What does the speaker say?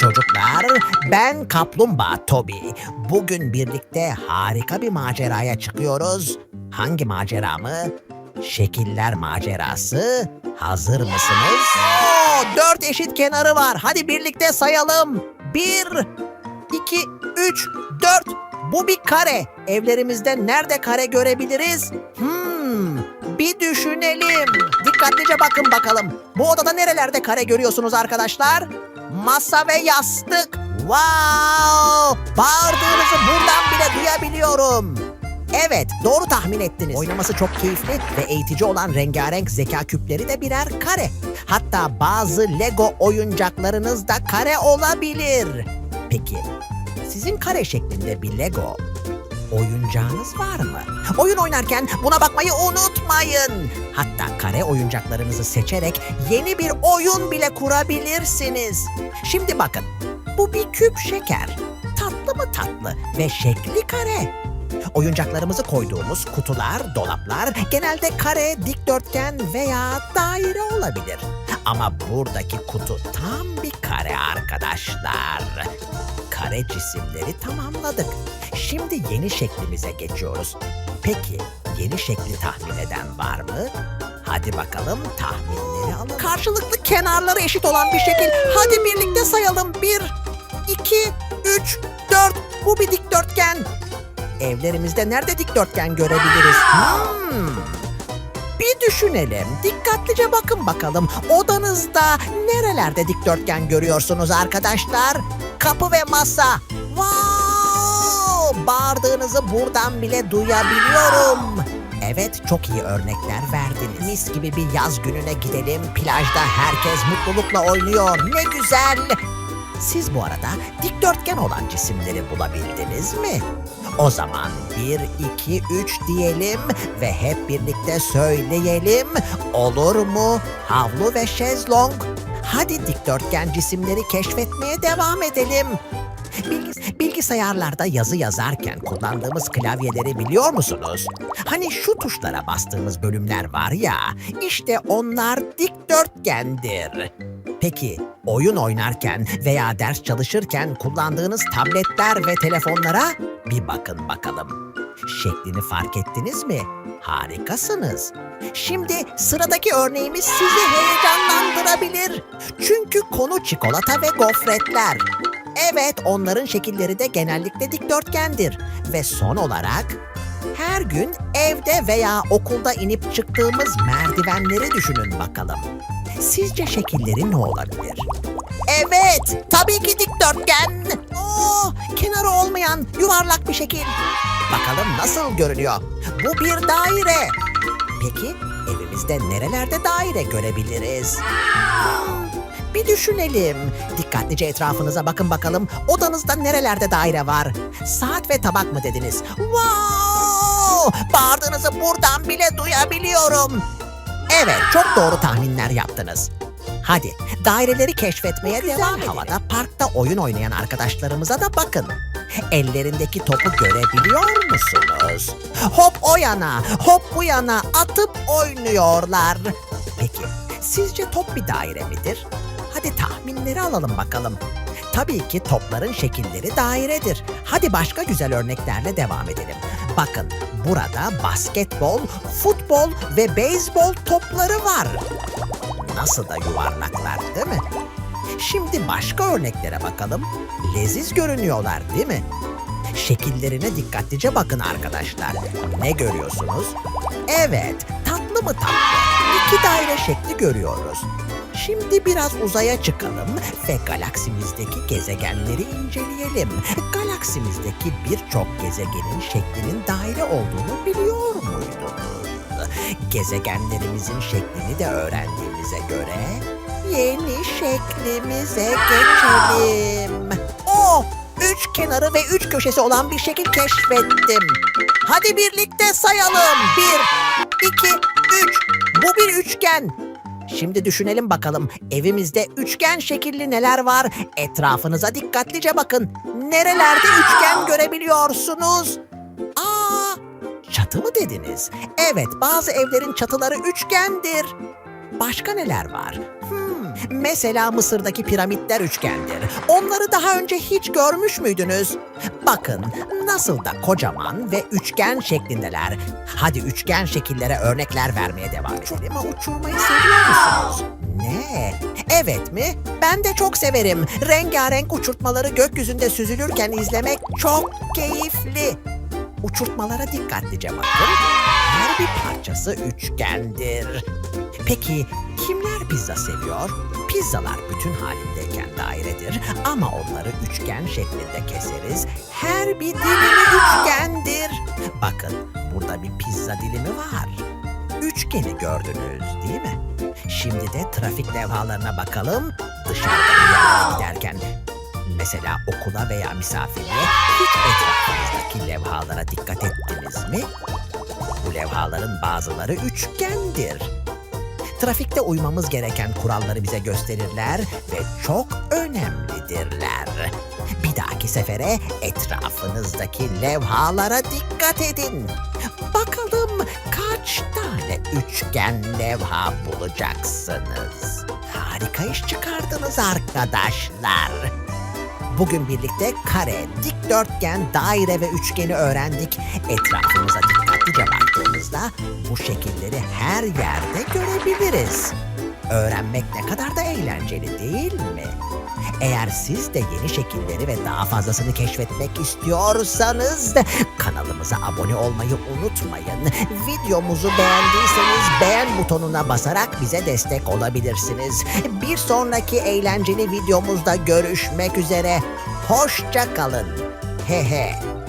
çocuklar. Ben Kaplumbağa Toby. Bugün birlikte harika bir maceraya çıkıyoruz. Hangi macera mı? Şekiller macerası. Hazır mısınız? Oo, dört eşit kenarı var. Hadi birlikte sayalım. Bir, iki, üç, dört. Bu bir kare. Evlerimizde nerede kare görebiliriz? Hmm, bir düşünelim. Dikkatlice bakın bakalım. Bu odada nerelerde kare görüyorsunuz arkadaşlar? Masa ve yastık. Wow! Bağırdığınızı buradan bile duyabiliyorum. Evet, doğru tahmin ettiniz. Oynaması çok keyifli ve eğitici olan rengarenk zeka küpleri de birer kare. Hatta bazı Lego oyuncaklarınız da kare olabilir. Peki, sizin kare şeklinde bir Lego oyuncağınız var mı? Oyun oynarken buna bakmayı unutmayın. Hatta kare oyuncaklarınızı seçerek yeni bir oyun bile kurabilirsiniz. Şimdi bakın, bu bir küp şeker. Tatlı mı tatlı ve şekli kare. Oyuncaklarımızı koyduğumuz kutular, dolaplar genelde kare, dikdörtgen veya daire olabilir. Ama buradaki kutu tam bir kare arkadaşlar. Kare cisimleri tamamladık. Şimdi yeni şeklimize geçiyoruz. Peki yeni şekli tahmin eden var mı? Hadi bakalım tahminleri alalım. Karşılıklı kenarları eşit olan bir şekil. Hadi birlikte sayalım. Bir, iki, üç, dört. Bu bir dikdörtgen. Evlerimizde nerede dikdörtgen görebiliriz? Hmm. Bir düşünelim. Dikkatlice bakın bakalım. Odanızda nerelerde dikdörtgen görüyorsunuz arkadaşlar? Kapı ve masa. Wow! Bağırdığınızı buradan bile duyabiliyorum. Evet, çok iyi örnekler verdiniz. Mis gibi bir yaz gününe gidelim. Plajda herkes mutlulukla oynuyor. Ne güzel. Siz bu arada dikdörtgen olan cisimleri bulabildiniz mi? O zaman bir, iki, üç diyelim ve hep birlikte söyleyelim. Olur mu? Havlu ve şezlong. Hadi dikdörtgen cisimleri keşfetmeye devam edelim. Bilgis- bilgisayarlarda yazı yazarken kullandığımız klavyeleri biliyor musunuz? Hani şu tuşlara bastığımız bölümler var ya, işte onlar dikdörtgendir. Peki oyun oynarken veya ders çalışırken kullandığınız tabletler ve telefonlara bir bakın bakalım. Şeklini fark ettiniz mi? Harikasınız. Şimdi sıradaki örneğimiz sizi heyecanlandırabilir. Çünkü konu çikolata ve gofretler. Evet, onların şekilleri de genellikle dikdörtgendir. Ve son olarak her gün evde veya okulda inip çıktığımız merdivenleri düşünün bakalım. Sizce şekilleri ne olabilir? Evet, tabii ki dikdörtgen. Oo, kenarı olmayan yuvarlak bir şekil. Bakalım nasıl görünüyor? Bu bir daire. Peki evimizde nerelerde daire görebiliriz? Bir düşünelim. Dikkatlice etrafınıza bakın bakalım. Odanızda nerelerde daire var? Saat ve tabak mı dediniz? Wow! Bağırdığınızı buradan bile duyabiliyorum. Evet, çok doğru tahminler yaptınız. Hadi daireleri keşfetmeye devam edelim. Havada parkta oyun oynayan arkadaşlarımıza da bakın. Ellerindeki topu görebiliyor musunuz? Hop o yana, hop bu yana atıp oynuyorlar. Peki sizce top bir daire midir? Hadi tahminleri alalım bakalım. Tabii ki topların şekilleri dairedir. Hadi başka güzel örneklerle devam edelim. Bakın burada basketbol, futbol ve beyzbol topları var. Nasıl da yuvarlaklar değil mi? Şimdi başka örneklere bakalım. Leziz görünüyorlar değil mi? Şekillerine dikkatlice bakın arkadaşlar. Ne görüyorsunuz? Evet, tatlı mı tatlı? İki daire şekli görüyoruz. Şimdi biraz uzaya çıkalım ve galaksimizdeki gezegenleri inceleyelim. Galaksimizdeki birçok gezegenin şeklinin daire olduğunu biliyor muydunuz? Gezegenlerimizin şeklini de öğrendiğimize göre yeni şeklimize geçelim. Oh! Üç kenarı ve üç köşesi olan bir şekil keşfettim. Hadi birlikte sayalım. Bir, iki, üç. Bu bir üçgen. Şimdi düşünelim bakalım evimizde üçgen şekilli neler var? Etrafınıza dikkatlice bakın. Nerelerde üçgen görebiliyorsunuz? Aa, çatı mı dediniz? Evet, bazı evlerin çatıları üçgendir. Başka neler var? Hmm, Mesela Mısır'daki piramitler üçgendir. Onları daha önce hiç görmüş müydünüz? Bakın nasıl da kocaman ve üçgen şeklindeler. Hadi üçgen şekillere örnekler vermeye devam edelim. Ama uçurmayı seviyor musunuz? Ne? Evet mi? Ben de çok severim. Rengarenk uçurtmaları gökyüzünde süzülürken izlemek çok keyifli. Uçurtmalara dikkatlice bakın. Her bir parçası üçgendir. Peki kimler pizza seviyor? Pizzalar bütün halindeyken dairedir ama onları üçgen şeklinde keseriz. Her bir dilimi üçgendir. Bakın burada bir pizza dilimi var. Üçgeni gördünüz değil mi? Şimdi de trafik levhalarına bakalım. Dışarıda giderken mesela okula veya misafirliğe hiç etrafınızdaki levhalara dikkat ettiniz mi? Bu levhaların bazıları üçgendir. Trafikte uymamız gereken kuralları bize gösterirler ve çok önemlidirler. Bir dahaki sefere etrafınızdaki levhalara dikkat edin. Bakalım kaç tane üçgen levha bulacaksınız. Harika iş çıkardınız arkadaşlar. Bugün birlikte kare, dikdörtgen, daire ve üçgeni öğrendik. Etrafımıza dikkatlice baktığımızda bu şekilleri her yerde görebiliriz. Öğrenmek ne kadar da eğlenceli değil mi? Eğer siz de yeni şekilleri ve daha fazlasını keşfetmek istiyorsanız kanalımıza abone olmayı unutmayın. Videomuzu beğendiyseniz beğen butonuna basarak bize destek olabilirsiniz. Bir sonraki eğlenceli videomuzda görüşmek üzere. Hoşça kalın. He he.